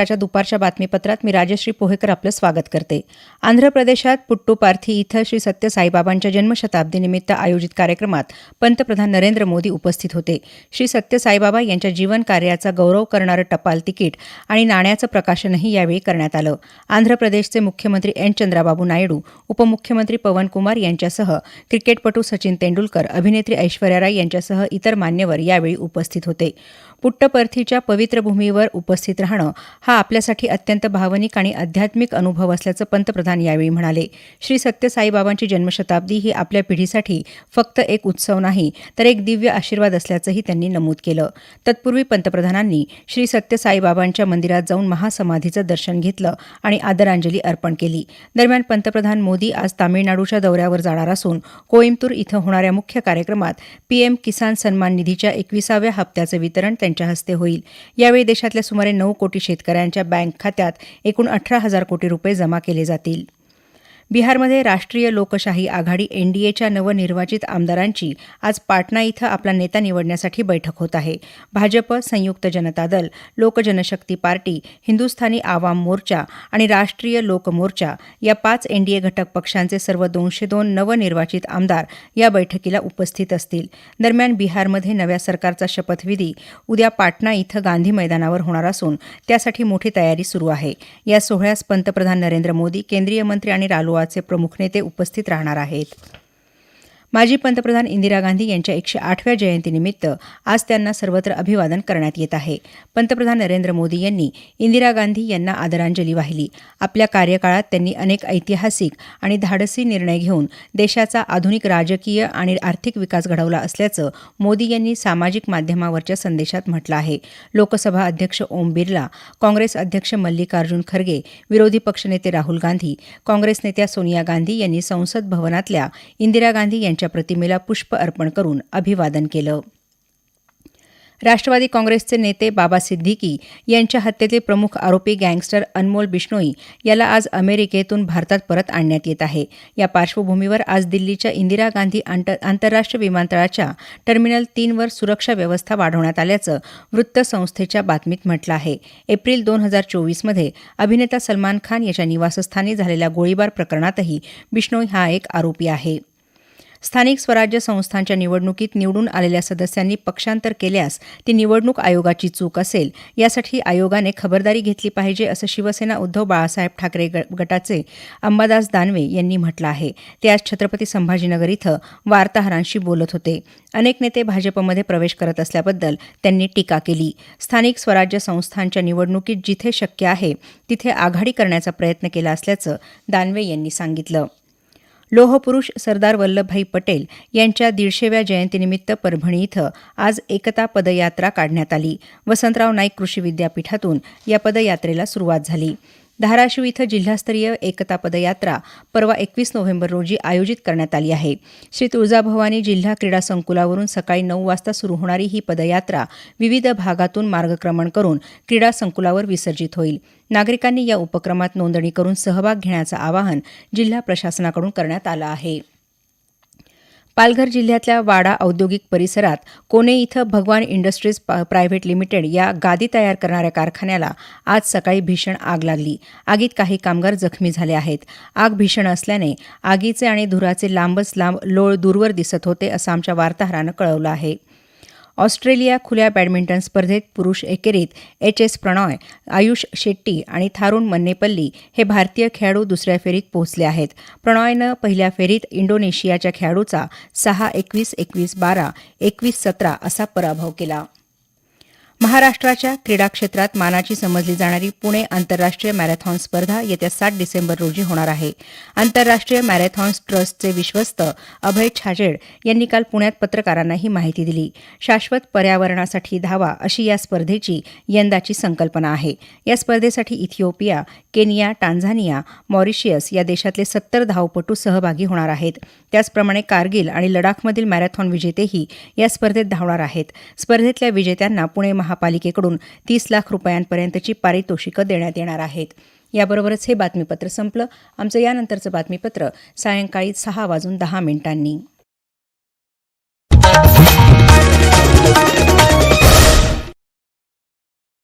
केंद्राच्या दुपारच्या बातमीपत्रात मी राजश्री पोहेकर आपलं स्वागत करते. आंध्र प्रदेशात पुट्टुपार्थी इथं श्री सत्य साईबाबांच्या जन्मशताब्दीनिमित्त आयोजित कार्यक्रमात पंतप्रधान नरेंद्र मोदी उपस्थित होते. श्री सत्य साईबाबा यांच्या जीवन कार्याचा गौरव करणारं टपाल तिकीट आणि नाण्याचं प्रकाशनही यावेळी करण्यात आलं. आंध्र प्रदेशचे मुख्यमंत्री एन. चंद्राबाबू नायडू उपमुख्यमंत्री पवन कुमार यांच्यासह क्रिकेटपटू सचिन तेंडुलकर अभिनेत्री ऐश्वर्या राय यांच्यासह इतर मान्यवर यावेळी उपस्थित होते. पुट्टपर्थीच्या पवित्र भूमीवर उपस्थित राहणं हा आपल्यासाठी अत्यंत भावनिक आणि आध्यात्मिक अनुभव असल्याचं पंतप्रधान यावेळी म्हणाले. श्री सत्य साईबाबांची जन्मशताब्दी ही आपल्या पिढीसाठी फक्त एक उत्सव नाही तर एक दिव्य आशीर्वाद असल्याचंही त्यांनी नमूद केलं. तत्पूर्वी पंतप्रधानांनी श्री सत्य साईबाबांच्या मंदिरात जाऊन महासमाधीचं दर्शन घेतलं आणि आदरांजली अर्पण केली. दरम्यान पंतप्रधान मोदी आज तामिळनाडूच्या दौऱ्यावर जाणार असून कोईमतूर इथं होणाऱ्या मुख्य कार्यक्रमात पीएम किसान सन्मान निधीच्या एकविसाव्या हप्त्याचं वितरण त्यांच्या हस्ते होईल. यावेळी देशातल्या सुमारे नऊ कोटी शेतकऱ्यांच्या बँक खात्यात एकूण अठरा हजार कोटी रुपये जमा केले जातील. बिहारमध्ये राष्ट्रीय लोकशाही आघाडी एनडीएच्या नवनिर्वाचित आमदारांची आज पाटणा इथं आपला नेता निवडण्यासाठी बैठक होत आहे. भाजप संयुक्त जनता दल लोक जनशक्ती पार्टी हिंदुस्थानी आवाम मोर्चा आणि राष्ट्रीय लोक मोर्चा या पाच एनडीए घटक पक्षांचे सर्व दोनशे दोन नवनिर्वाचित आमदार या बैठकीला उपस्थित असतील. दरम्यान बिहारमध्ये नव्या सरकारचा शपथविधी उद्या पाटणा इथं गांधी मैदानावर होणार असून त्यासाठी मोठी तयारी सुरू आहे. या सोहळ्यास पंतप्रधान नरेंद्र मोदी केंद्रीय मंत्री आणि रालोआचे प्रमुख नेते उपस्थित राहणार आहेत. माजी पंतप्रधान इंदिरा गांधी यांच्या एकशे आठव्या जयंतीनिमित्त आज त्यांना सर्वत्र अभिवादन करण्यात येत आहे. पंतप्रधान नरेंद्र मोदी यांनी इंदिरा गांधी यांना आदरांजली वाहिली. आपल्या कार्यकाळात त्यांनी अनेक ऐतिहासिक आणि धाडसी निर्णय घेऊन देशाचा आधुनिक राजकीय आणि आर्थिक विकास घडवला असल्याचं मोदी यांनी सामाजिक माध्यमावरच्या संदेशात म्हटलं आहे. लोकसभा अध्यक्ष ओम बिर्ला काँग्रेस अध्यक्ष मल्लिकार्जुन खरगे विरोधी पक्षनेते राहुल गांधी काँग्रेस नेत्या सोनिया गांधी यांनी संसद भवनातल्या इंदिरा गांधी यांच्या प्रतिमेला पुष्प अर्पण करून अभिवादन केलं. राष्ट्रवादी काँग्रेसचे नेते बाबा सिद्दीकी यांच्या हत्येतील प्रमुख आरोपी गँगस्टर अनमोल बिश्नोई याला आज अमेरिकेतून भारतात परत आणण्यात येत आहे. या पार्श्वभूमीवर आज दिल्लीच्या इंदिरा गांधी आंतरराष्ट्रीय विमानतळाच्या टर्मिनल तीनवर सुरक्षा व्यवस्था वाढवण्यात आल्याचं वृत्तसंस्थेच्या बातमीत म्हटलं आहे. एप्रिल दोन हजार चोवीसमध्ये अभिनेता सलमान खान याच्या निवासस्थानी झालेल्या गोळीबार प्रकरणातही बिष्णोई हा एक आरोपी आहे. स्थानिक स्वराज्य संस्थांच्या निवडणुकीत निवडून आलेल्या सदस्यांनी पक्षांतर केल्यास ती निवडणूक आयोगाची चूक असेल. यासाठी आयोगाने खबरदारी घेतली पाहिजे असं शिवसेना उद्धव बाळासाहेब ठाकरे गटाचे अंबादास दानवे यांनी म्हटलं आहे. ते आज छत्रपती संभाजीनगर इथं वार्ताहरांशी बोलत होते. अनेक नेते भाजपमध्ये प्रवेश करत असल्याबद्दल त्यांनी टीका केली. स्थानिक स्वराज्य संस्थांच्या निवडणुकीत जिथे शक्य आहे तिथे आघाडी करण्याचा प्रयत्न केला असल्याचं दानवे यांनी सांगितलं. लोहपुरुष सरदार वल्लभभाई पटेल यांच्या दीडशेव्या जयंतीनिमित्त परभणी इथं आज एकता पदयात्रा काढण्यात आली. वसंतराव नाईक कृषी विद्यापीठातून या पदयात्रेला सुरुवात झाली. धाराशिव इथं जिल्हास्तरीय एकता पदयात्रा परवा एकवीस नोव्हेंबर रोजी आयोजित करण्यात आली आहे. श्री तुळजाभवानी जिल्हा क्रीडा संकुलावरून सकाळी नऊ वाजता सुरू होणारी ही पदयात्रा विविध भागातून मार्गक्रमण करून क्रीडा संकुलावर विसर्जित होईल. नागरिकांनी या उपक्रमात नोंदणी करून सहभाग घेण्याचं आवाहन जिल्हा प्रशासनाकडून करण्यात आलं आहे. पालघर जिल्ह्यातल्या वाडा औद्योगिक परिसरात कोने इथं भगवान इंडस्ट्रीज प्रायव्हेट लिमिटेड या गादी तयार करणाऱ्या कारखान्याला आज सकाळी भीषण आग लागली. आगीत काही कामगार जखमी झाले आहेत. आग भीषण असल्याने आगीचे आणि धुराचे लांबच लांब लोळ दूरवर दिसत होते असं आमच्या वार्ताहरानं कळवलं आहे. ऑस्ट्रेलिया खुल्या बॅडमिंटन स्पर्धेत पुरुष एकेरीत एच एस प्रणॉय आयुष शेट्टी आणि थारुण मन्नेपल्ली हे भारतीय खेळाडू दुसऱ्या फेरीत पोहोचले आहेत. प्रणॉयनं पहिल्या फेरीत इंडोनेशियाच्या खेळाडूचा सहा एकवीस एकवीस बारा एकवीस सतरा असा पराभव केला. महाराष्ट्राच्या क्रीडा क्षेत्रात मानाची समजली जाणारी पुणे आंतरराष्ट्रीय मॅरेथॉन स्पर्धा येत्या सात डिसेंबर रोजी होणार आहे. आंतरराष्ट्रीय मॅरेथॉन्स ट्रस्टचे विश्वस्त अभय छाजेड यांनी काल पुण्यात पत्रकारांना ही माहिती दिली. शाश्वत पर्यावरणासाठी धावा अशी या स्पर्धेची यंदाची संकल्पना आहे. या स्पर्धेसाठी इथिओपिया केनिया टांझानिया मॉरिशियस या देशातले सत्तर धावपटू सहभागी होणार आहेत. त्याचप्रमाणे कारगिल आणि लडाखमधील मॅरेथॉन विजेतेही या स्पर्धेत धावणार आहेत. स्पर्धेतल्या विजेत्यांना पुणे महापालिकेकडून तीस लाख रुपयांपर्यंतची पारितोषिकं देण्यात येणार आहेत. याबरोबरच हे बातमीपत्र संपलं. आमचं यानंतरचं बातमीपत्र सायंकाळी सहा वाजून दहा मिनिटांनी.